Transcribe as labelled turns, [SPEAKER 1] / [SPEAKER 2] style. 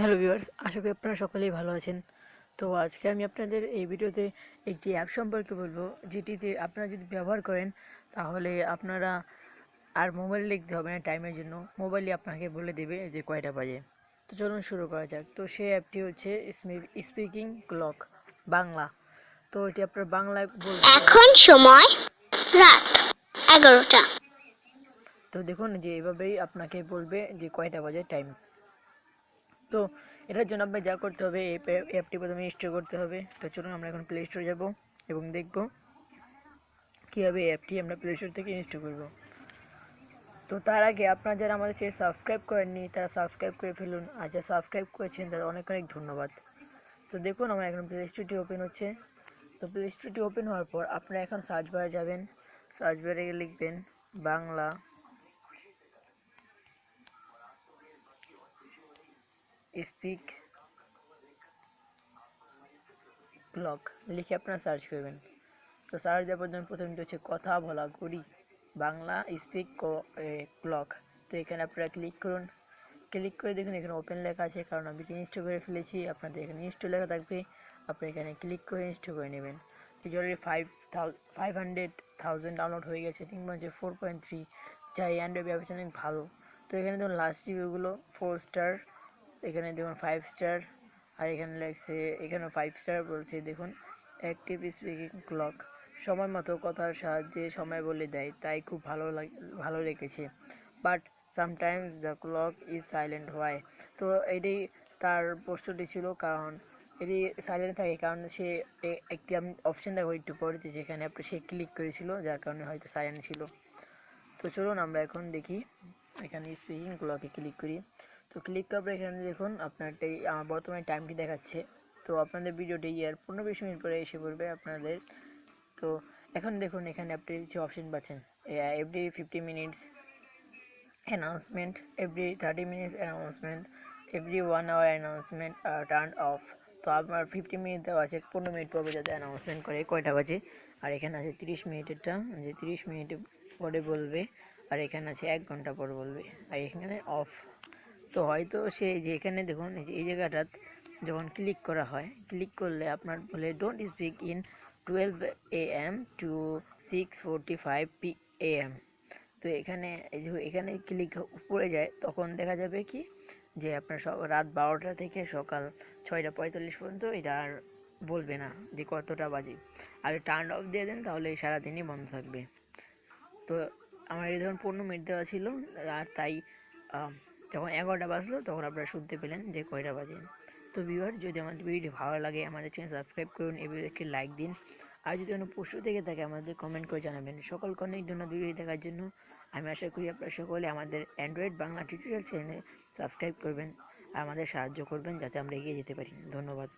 [SPEAKER 1] Hello viewers আশা করি আপনারা সকলেই ভালো আছেন। তো আজকে আমি আপনাদের এই ভিডিওতে একটি অ্যাপ সম্পর্কে বলব যেটিতে আপনারা যদি ব্যবহার করেন তাহলে আপনারা আর মোবাইল লিখতে হবে না টাইমের জন্য। মোবাইলই আপনাকে বলে দেবে যে কয়টা বাজে। তো চলুন শুরু করা যাক। তো সেই অ্যাপটি হচ্ছে স্পিকিং ক্লক বাংলা। তো এটি আপনার বাংলায় বলতে
[SPEAKER 2] এখন সময় রাত এগারোটা।
[SPEAKER 1] তো দেখুন যে এভাবেই আপনাকে বলবে যে কয়টা বাজে টাইম তো এটার জন্য আপনার যা করতে হবে, এই অ্যাপটি প্রথমে ইনস্টল করতে হবে। তো চলুন আমরা এখন প্লে স্টোরে যাব এবং দেখব কীভাবে অ্যাপটি আমরা প্লে স্টোর থেকে ইনস্টল করব। তো তার আগে আপনারা যারা আমাদের চ্যানেল সাবস্ক্রাইব করেননি, তারা সাবস্ক্রাইব করে ফেলুন। আর যারা সাবস্ক্রাইব করেছেন, তাদের অনেক অনেক ধন্যবাদ। তো দেখুন, আমার এখন প্লে স্টোরটি ওপেন হচ্ছে। তো প্লে স্টোরটি ওপেন হওয়ার পর আপনারা এখন সার্চ বারে যাবেন। সার্চ বারে লিখবেন বাংলা স্পিক ব্লগ লিখে আপনারা সার্চ করবেন। তো সার্চ দেওয়ার পর প্রথমটি হচ্ছে কথা বলা করি বাংলা স্পিক ব্লগ তো এখানে আপনারা ক্লিক করুন। ক্লিক করে দেখুন এখানে ওপেন লেখা আছে, কারণ আমি ইনস্টল করে ফেলেছি। আপনাদের এখানে ইনস্টল লেখা থাকবে। আপনি এখানে ক্লিক করে ইনস্টল করে নেবেন। এই already five five hundred thousand download হয়ে গেছে। কিংবা হচ্ছে ফোর পয়েন্ট থ্রি যা এই অ্যান্ড্রয়েড ব্যবসা অনেক ভালো। তো এখানে ধরুন লাস্ট রিভিউগুলো ফোর স্টার এখানে দেখুন ফাইভ স্টার আর এখানে লেখছে এখানে ফাইভ স্টার বলছে, দেখুন অ্যাক্টিভ স্পিকিং ক্লক সময় মতো কথার সাহায্যে সময় বলে দেয়, তাই খুব ভালো লাগ, ভালো লেগেছে but sometimes the clock is silent হয় তো এটি তার প্রশ্নটি ছিল, কারণ এটি সাইলেন্ট থাকে, কারণ সে একটি আমি অপশন দেখো একটু যে যেখানে আপনি সে ক্লিক করেছিল, যার কারণে হয়তো সাইলেন্ট ছিল। তো চলুন আমরা এখন দেখি, এখানে স্পিকিং ক্লকে ক্লিক করি। তো ক্লিক করার এখানে দেখুন আপনার এই আমার বর্তমানে টাইমটি দেখাচ্ছে। তো আপনাদের ভিডিওটি ইয়ার পনেরো বিশ মিনিট পরে এসে পড়বে আপনাদের। তো এখন দেখুন, এখানে আপনি কিছু অপশন পাচ্ছেন। Every fifty minutes announcement every thirty minutes announcement every one hour announcement turn off তো আপনার ফিফটি মিনিট দেওয়া আছে, পনেরো মিনিট পরে যাতে অ্যানাউন্সমেন্ট করে, কয়টা বাজে? আর এখানে আছে তিরিশ মিনিটেরটা যে তিরিশ মিনিট পরে বলবে, আর এখানে আছে এক ঘণ্টা পর বলবে। আর এখানে অফ তো হয়তো সে যে এখানে দেখুন, এই জায়গাটাত যখন ক্লিক করা হয় ক্লিক করলে আপনার বলে don't speak in twelve A M to six forty five P A M তো এখানে এখানে ক্লিক উপরে যায়, তখন দেখা যাবে কি? যে আপনার রাত বারোটা থেকে সকাল ছয়টা পঁয়তাল্লিশ পর্যন্ত এটা আর বলবে না যে কতটা বাজে। আর টার্ন অফ দিয়ে দেন, তাহলে সারাদিনই বন্ধ থাকবে। তো আমার এই ধরুন পনেরো মিনিট দেওয়া ছিল, আর তাই যখন এগারোটা বাজলো, তখন আপনারা শুনতে পেলেন যে কয়টা বাজে। তো ভিউয়ার যদি আমাদের ভিডিও ভালো লাগে, আমাদের চ্যানেল সাবস্ক্রাইব করুন, এই একটি লাইক দিন। আর যদি কোনো প্রশ্ন থেকে থাকে, আমাদের কমেন্ট করে জানাবেন। সকলকে অনেক ধন্যবাদ ভিডিও দেখার জন্য। আমি আশা করি আপনারা সকলে আমাদের অ্যান্ড্রয়েড বাংলা টিউটোরিয়াল চ্যানেলে সাবস্ক্রাইব করবেন, আর আমাদের সাহায্য করবেন, যাতে আমরা এগিয়ে যেতে পারি। ধন্যবাদ।